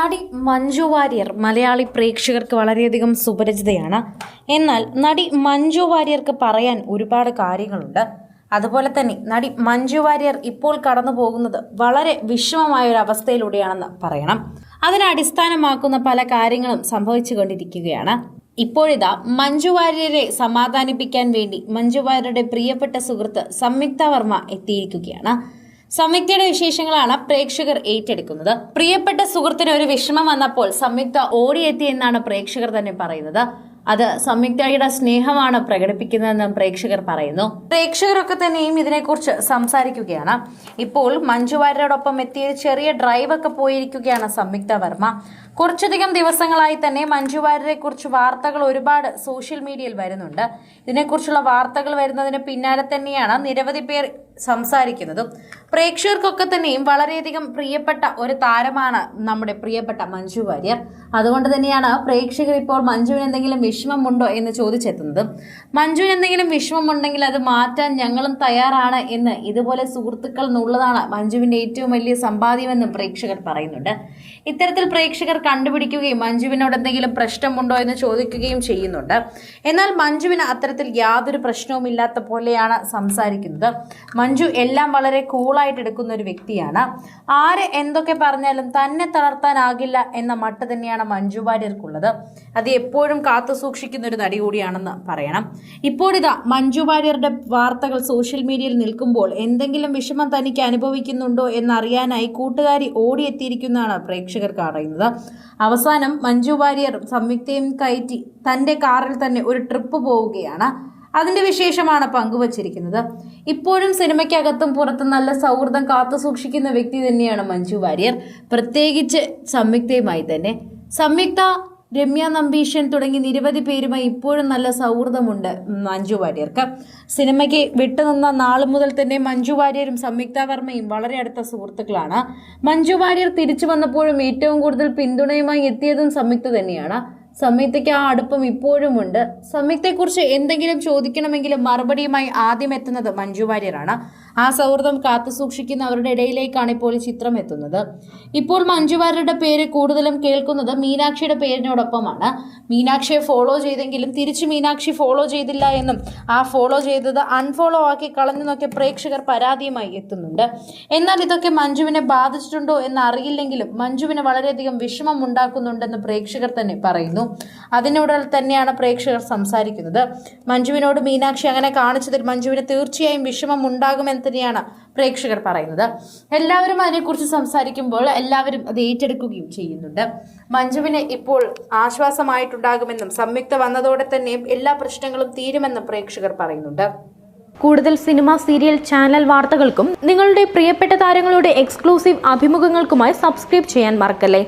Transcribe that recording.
നടി മഞ്ജു വാര്യർ മലയാളി പ്രേക്ഷകർക്ക് വളരെയധികം സുപരിചിതയാണ്. എന്നാൽ നടി മഞ്ജു വാര്യർക്ക് പറയാൻ ഒരുപാട് കാര്യങ്ങളുണ്ട്. അതുപോലെ തന്നെ നടി മഞ്ജു വാര്യർ ഇപ്പോൾ കടന്നു പോകുന്നത് വളരെ വിഷമമായ ഒരു അവസ്ഥയിലൂടെയാണെന്ന് പറയണം. അതിനെ അടിസ്ഥാനമാക്കുന്ന പല കാര്യങ്ങളും സംഭവിച്ചു കൊണ്ടിരിക്കുകയാണ്. ഇപ്പോഴിതാ മഞ്ജു വാര്യരെ സമാധാനിപ്പിക്കാൻ വേണ്ടി മഞ്ജു വാര്യരുടെ പ്രിയപ്പെട്ട സുഹൃത്ത് സംയുക്ത വർമ്മ എത്തിയിരിക്കുകയാണ്. സംയുക്തയുടെ വിശേഷങ്ങളാണ് പ്രേക്ഷകർ ഏറ്റെടുക്കുന്നത്. പ്രിയപ്പെട്ട സുഹൃത്തിന് ഒരു വിഷമം വന്നപ്പോൾ സംയുക്ത ഓടിയെത്തി എന്നാണ് പ്രേക്ഷകർ തന്നെ പറയുന്നത്. അത് സംയുക്തയുടെ സ്നേഹമാണ് പ്രകടിപ്പിക്കുന്നതെന്ന് പ്രേക്ഷകർ പറയുന്നു. പ്രേക്ഷകരൊക്കെ തന്നെയും ഇതിനെക്കുറിച്ച് സംസാരിക്കുകയാണ്. ഇപ്പോൾ മഞ്ജു വാര്യരോടൊപ്പം എത്തിയ ചെറിയ ഡ്രൈവ് ഒക്കെ പോയിരിക്കുകയാണ് സംയുക്ത വർമ്മ. കുറച്ചധികം ദിവസങ്ങളായി തന്നെ മഞ്ജു വാര്യരെ കുറിച്ച് വാർത്തകൾ ഒരുപാട് സോഷ്യൽ മീഡിയയിൽ വരുന്നുണ്ട്. ഇതിനെക്കുറിച്ചുള്ള വാർത്തകൾ വരുന്നതിന് പിന്നാലെ തന്നെയാണ് നിരവധി പേർ സംസാരിക്കുന്നതും പ്രേക്ഷകർക്കൊക്കെ തന്നെയും വളരെയധികം പ്രിയപ്പെട്ട ഒരു താരമാണ് നമ്മുടെ പ്രിയപ്പെട്ട മഞ്ജു വാര്യർ. അതുകൊണ്ട് തന്നെയാണ് പ്രേക്ഷകർ ഇപ്പോൾ മഞ്ജുവിന് എന്തെങ്കിലും വിഷമമുണ്ടോ എന്ന് ചോദിച്ചെത്തുന്നത്. മഞ്ജുവിന് എന്തെങ്കിലും വിഷമമുണ്ടെങ്കിൽ അത് മാറ്റാൻ ഞങ്ങളും തയ്യാറാണ് എന്ന് ഇതുപോലെ സുഹൃത്തുക്കൾ എന്നുള്ളതാണ് മഞ്ജുവിന്റെ ഏറ്റവും വലിയ സമ്പാദ്യമെന്നും പ്രേക്ഷകർ പറയുന്നുണ്ട്. ഇത്തരത്തിൽ പ്രേക്ഷകർ കണ്ടുപിടിക്കുകയും മഞ്ജുവിനോട് എന്തെങ്കിലും പ്രശ്നമുണ്ടോ എന്ന് ചോദിക്കുകയും ചെയ്യുന്നുണ്ട്. എന്നാൽ മഞ്ജുവിന് അത്തരത്തിൽ യാതൊരു പ്രശ്നവുമില്ലാത്ത പോലെയാണ് സംസാരിക്കുന്നത്. മഞ്ജു എല്ലാം വളരെ കൂളായിട്ട് എടുക്കുന്ന ഒരു വ്യക്തിയാണ്. ആര് എന്തൊക്കെ പറഞ്ഞാലും തന്നെ തളർത്താനാകില്ല എന്ന മട്ട് തന്നെയാണ് മഞ്ജു വാര്യർക്കുള്ളത്. അത് എപ്പോഴും കാത്തു സൂക്ഷിക്കുന്ന ഒരു നടി കൂടിയാണെന്ന് പറയണം. ഇപ്പോഴിതാ മഞ്ജു വാര്യരുടെ വാർത്തകൾ സോഷ്യൽ മീഡിയയിൽ നിൽക്കുമ്പോൾ എന്തെങ്കിലും വിഷമം തനിക്ക് അനുഭവിക്കുന്നുണ്ടോ എന്നറിയാനായി കൂട്ടുകാരി ഓടിയെത്തിയിരിക്കുന്നതാണ് പ്രേക്ഷകർ പറയുന്നത് അവസാനം മഞ്ജു വാര്യർ സംയുക്തയും കയറ്റി തന്റെ കാറിൽ തന്നെ ഒരു ട്രിപ്പ് പോവുകയാണ്. അതിന്റെ വിശേഷമാണ് പങ്കുവച്ചിരിക്കുന്നത്. ഇപ്പോഴും സിനിമയ്ക്കകത്തും പുറത്തും നല്ല സൗഹൃദം കാത്തു സൂക്ഷിക്കുന്ന വ്യക്തി തന്നെയാണ് മഞ്ജു വാര്യർ. പ്രത്യേകിച്ച് സംയുക്തയുമായി തന്നെ. സംയുക്ത രമ്യ നമ്പീഷൻ തുടങ്ങി നിരവധി പേരുമായി ഇപ്പോഴും നല്ല സൗഹൃദമുണ്ട് മഞ്ജു വാര്യർക്ക്. സിനിമയ്ക്ക് വിട്ടുനിന്ന നാൾ മുതൽ തന്നെ മഞ്ജു വാര്യരും സംയുക്ത വർമ്മയും വളരെ അടുത്ത സുഹൃത്തുക്കളാണ്. മഞ്ജു വാര്യർ തിരിച്ചു വന്നപ്പോഴും ഏറ്റവും കൂടുതൽ പിന്തുണയുമായി എത്തിയതും സംയുക്ത തന്നെയാണ്. സംയുക്തയ്ക്ക് ആ അടുപ്പം ഇപ്പോഴും ഉണ്ട് സംയുക്തയെക്കുറിച്ച് എന്തെങ്കിലും ചോദിക്കണമെങ്കിലും മറുപടിയുമായി ആദ്യം എത്തുന്നത് മഞ്ജു വാര്യരാണ്. ആ സൗഹൃദം കാത്തു സൂക്ഷിക്കുന്നവരുടെ ഇടയിലേക്കാണ് ഇപ്പോൾ ഈ ചിത്രം എത്തുന്നത്. ഇപ്പോൾ മഞ്ജുവാരുടെ പേര് കൂടുതലും കേൾക്കുന്നത് മീനാക്ഷിയുടെ പേരിനോടൊപ്പമാണ്. മീനാക്ഷിയെ ഫോളോ ചെയ്തെങ്കിലും തിരിച്ച് മീനാക്ഷി ഫോളോ ചെയ്തില്ല എന്നും ആ ഫോളോ ചെയ്തത് അൺഫോളോ ആക്കി കളഞ്ഞെന്നൊക്കെ പ്രേക്ഷകർ പരാതിയുമായി എത്തുന്നുണ്ട്. എന്നാൽ ഇതൊക്കെ മഞ്ജുവിനെ ബാധിച്ചിട്ടുണ്ടോ എന്ന് അറിയില്ലെങ്കിലും മഞ്ജുവിന് വളരെയധികം വിഷമം ഉണ്ടാക്കുന്നുണ്ടെന്ന് പ്രേക്ഷകർ തന്നെ പറയുന്നു. അതിനോട് തന്നെയാണ് പ്രേക്ഷകർ സംസാരിക്കുന്നത്. മഞ്ജുവിനോട് മീനാക്ഷി അങ്ങനെ കാണിച്ചതിൽ മഞ്ജുവിന് തീർച്ചയായും വിഷമം ഉണ്ടാകുമെന്ന് തന്നെയാണ് പ്രേക്ഷകർ പറയുന്നത്. എല്ലാവരും അതിനെക്കുറിച്ച് സംസാരിക്കുമ്പോൾ എല്ലാവരും അത് ഏറ്റെടുക്കുകയും ചെയ്യുന്നുണ്ട്. മഞ്ജുവിന് ഇപ്പോൾ ആശ്വാസമായിട്ടുണ്ടാകുമെന്നും സംയുക്ത വന്നതോടെ തന്നെ എല്ലാ പ്രശ്നങ്ങളും തീരുമെന്നും പ്രേക്ഷകർ പറയുന്നുണ്ട്. കൂടുതൽ സിനിമ സീരിയൽ ചാനൽ വാർത്തകൾക്കും നിങ്ങളുടെ പ്രിയപ്പെട്ട താരങ്ങളുടെ എക്സ്ക്ലൂസീവ് അഭിമുഖങ്ങൾക്കുമായി സബ്സ്ക്രൈബ് ചെയ്യാൻ മറക്കല്ലേ?